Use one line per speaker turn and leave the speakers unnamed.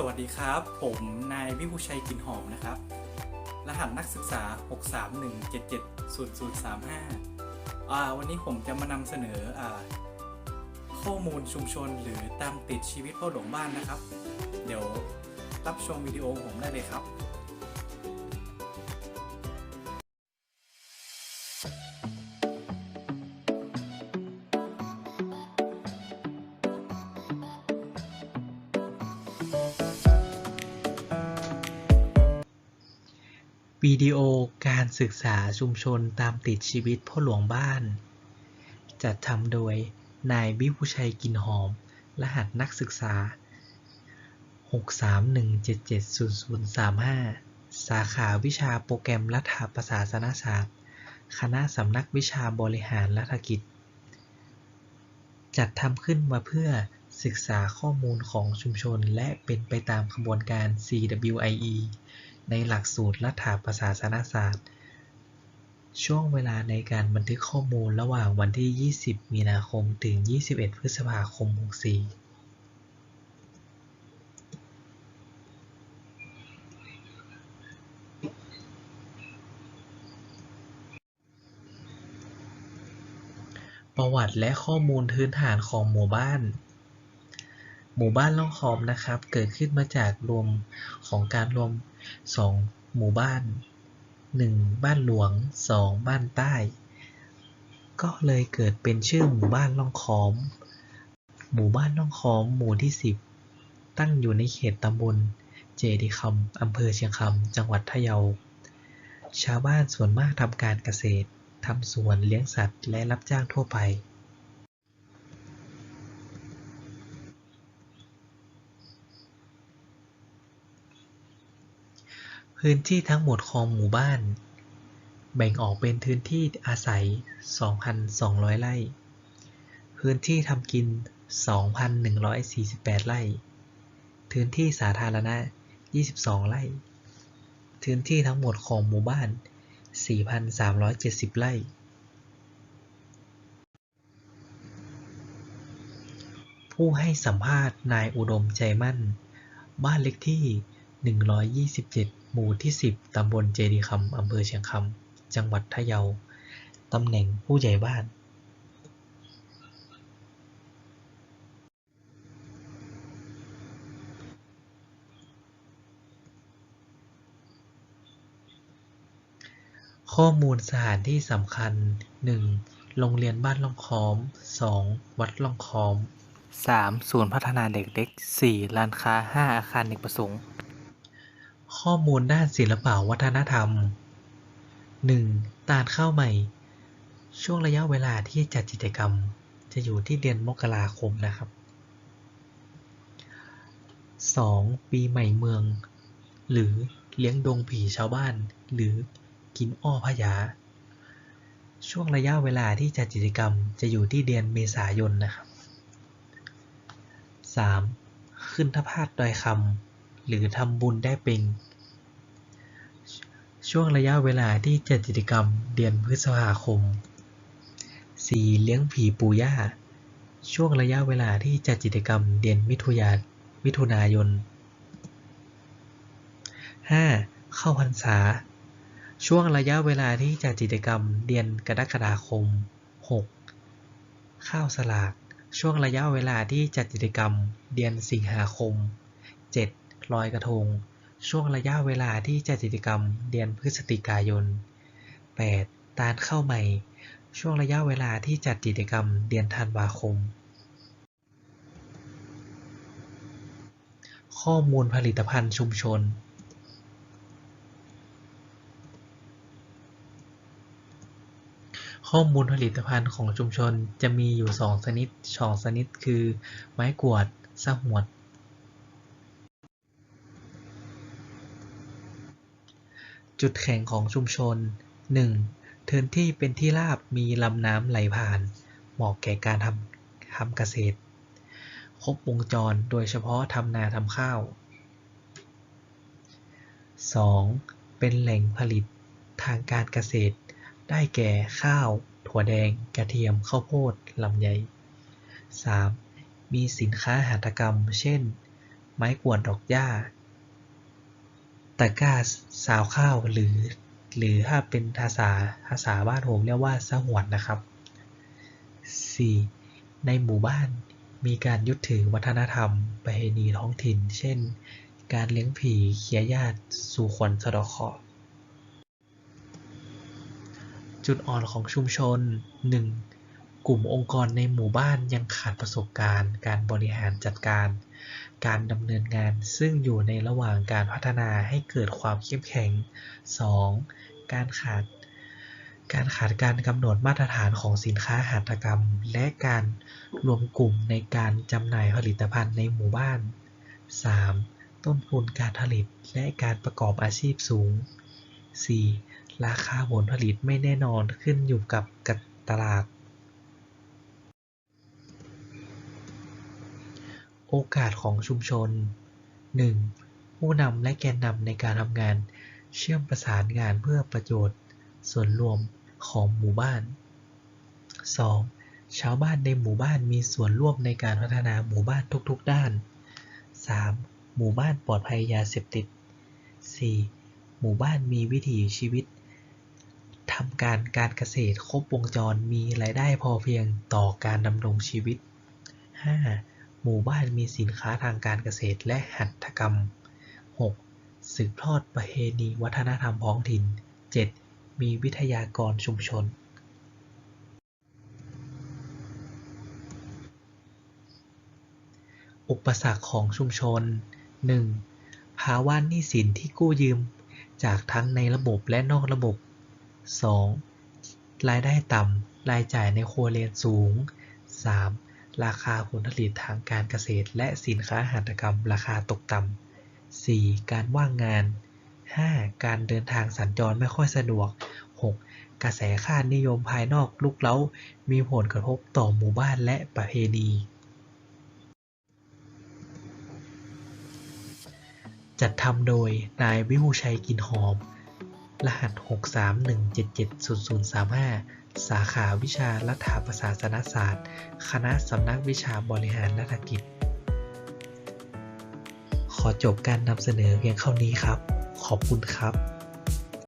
สวัสดีครับ ผมนายวิภูชัยกินหอมนะครับ รหัสนักศึกษา 631770035าวันนี้ผมจะมานำเสนออข้อมูลชุมชนหรือตามติดชีวิตพ่อหลวงบ้านนะครับ เดี๋ยวรับชมวิดีโอผมได้เลยครับ
วิดีโอการศึกษาชุมชนตามติดชีวิตพ่อหลวงบ้าน จัดทำโดยนายวิภูชัยกินหอม รหัสนักศึกษา 631770035 สาขาวิชาโปรแกรมรัฐประศาสนศาสตร์ คณะสำนักวิชาบริหารรัฐกิจ จัดทำขึ้นมาเพื่อศึกษาข้อมูลของชุมชนและเป็นไปตามขบวนการ CWIE ในหลักสูตรรัฐประศาสนศาสตร์ ช่วงเวลาในการบันทึกข้อมูลระหว่างวันที่ 20 มีนาคม ถึง 21 พฤษภาคม 64ประวัติและข้อมูลพื้นฐานของหมู่บ้าน หมู่บ้านล่องคอมนะครับ เกิดขึ้นมาจากรวมของการรวม 2 หมู่บ้าน 1 บ้านหลวง 2 บ้านใต้ ก็เลยเกิดเป็นชื่อหมู่บ้านล่องคอม หมู่บ้านล่องคอมหมู่ที่ 10 ตั้งอยู่ในเขตตำบลเจดีคำอำเภอเชียงคำจังหวัดพะเยา ชาวบ้านส่วนมากทำการเกษตรทำสวนเลี้ยงสัตว์และรับจ้างทั่วไป พื้นที่ทั้งหมดของหมู่บ้าน แบ่งออกเป็นพื้นที่อาศัย 2,200 ไร่ พื้นที่ทำกิน 2,148 ไร่ พื้นที่สาธารณะ 22 ไร่ พื้นที่ทั้งหมดของหมู่บ้าน 4,370 ไร่ ผู้ให้สัมภาษณ์นายอุดมใจมั่น บ้านเลขที่ 127 หมู่ที่ 10 ตำบลเจดีคำอำเภอเชียงคำ จังหวัดพะเยา ตำแหน่งผู้ใหญ่บ้าน ข้อมูลสถานที่สำคัญ 1. โรงเรียนบ้านล่องค้อม 2. วัดล่องค้อม 3. ศูนย์พัฒนาเด็กเล็ก 4. ร้านค้า 5. อาคารเนกประสงค์ ข้อมูลด้านศิลปวัฒนธรรม 1. ตาลข้าวใหม่ ช่วงระยะเวลาที่จัดกิจกรรม จะอยู่ที่เดือนมกราคมนะครับ 2. ปีใหม่เมือง หรือเลี้ยงดงผีชาวบ้าน หรือกินอ้อพญาช่วงระยะเวลาที่จัดกิจกรรมจะอยู่ที่เดือนเมษายนนะครับ 3. ขึ้นทพาตุดอยคำ หรือทำบุญได้เป็น ช่วงระยะเวลาที่จัดกิจกรรมเดือนพฤษภาคม 4. เลี้ยงผีปู่ย่า ช่วงระยะเวลาที่จัดกิจกรรมเดือนมิถุยามิถุนายน 5. เข้าพรรษา ช่วงระยะเวลาที่จัดกิจกรรมเดือนกรกฎาคม 6. ข้าวสลาก ช่วงระยะเวลาที่จัดกิจกรรมเดือนสิงหาคม 7. ลอยกระทง ช่วงระยะเวลาที่จัดกิจกรรมเดือนพฤศจิกายน 8. ตาลข้าใหม่ ช่วงระยะเวลาที่จัดกิจกรรมเดือนธันวาคม ข้อมูลผลิตภัณฑ์ชุมชนข้อมูลผลิตภัณฑ์ของชุมชนจะมีอยู่สองชนิดสองชนิดคือ ไม้กวาดสหวด จุดแข็งของชุมชน 1. พื้นที่เป็นที่ราบมีลำน้ำไหลผ่าน เหมาะแก่การทำทำเกษตร ครบวงจรโดยเฉพาะทำนาทำข้าว 2. เป็นแหล่งผลิตทางการเกษตร ได้แก่ข้าว ถั่วแดง กระเทียม ข้าวโพด ลำไย 3. มีสินค้าหัตถกรรม เช่น ไม้กวาดดอกหญ้า ตะกร้าสาวข้าวหรือ หรือถ้าเป็นภาษาภาษาบ้านผมเรียกว่าสหวนนะครับ 4. ในหมู่บ้านมีการยึดถือวัฒนธรรม ประเพณีท้องถิ่น เช่น การเลี้ยงผีเคียญาติ สู่ขวัญสะดาะเคราะห์จุดอ่อนของชุมชน 1. กลุ่มองค์กรในหมู่บ้านยังขาดประสบการณ์ การบริหารจัดการ การดำเนินงานซึ่งอยู่ในระหว่างการพัฒนาให้เกิดความเข้มแข็ง 2. การขาด การขาดการกำหนดมาตรฐานของสินค้าหัตถกรรม และการรวมกลุ่มในการจำหน่ายผลิตภัณฑ์ในหมู่บ้าน 3. ต้นทุนการผลิตและการประกอบอาชีพสูง 4. ราคาผลผลิตไม่แน่นอนขึ้นอยู่กับกับตลาด โอกาสของชุมชน 1. ผู้นำและแกนนำในการทำงาน เชื่อมประสานงานเพื่อประโยชน์ ส่วนรวมของหมู่บ้าน 2. ชาวบ้านในหมู่บ้านมีส่วนร่วมในการพัฒนาหมู่บ้านทุกๆด้าน 3. หมู่บ้านปลอดภัยยาเสพติด 4. หมู่บ้านมีวิถีชีวิตทำการการเกษตรครบวงจรมีรายได้พอเพียงต่อการดำรงชีวิต 5. หมู่บ้านมีสินค้าทางการเกษตรและหัตถกรรม 6. สืบทอดประเพณีวัฒนธรรมท้องถิ่น 7. มีวิทยากรชุมชนอุปสรรคของชุมชน 1. ภาวะหนี้สินที่กู้ยืมจากทั้งในระบบและนอกระบบ 2. รายได้ต่ำ รายจ่ายในครัวเรือนสูง 3. ราคาผลผลิตทางการเกษตร และสินค้าหัตถกรรม ราคาตกต่ำ 4. การว่างงาน 5. การเดินทางสัญจรไม่ค่อยสะดวก 6. กระแสค่านิยมภายนอกลุกเล้า มีผลกระทบต่อหมู่บ้านและประเพณี จัดทำโดยนายวิภูชัยกินหอม รหัส 631770035 สาขาวิชารัฐประศาสนศาสตร์ คณะสำนักวิชาบริหารรัฐกิจ ขอจบการนำเสนอเพียงเท่านี้ครับ ขอบคุณครับ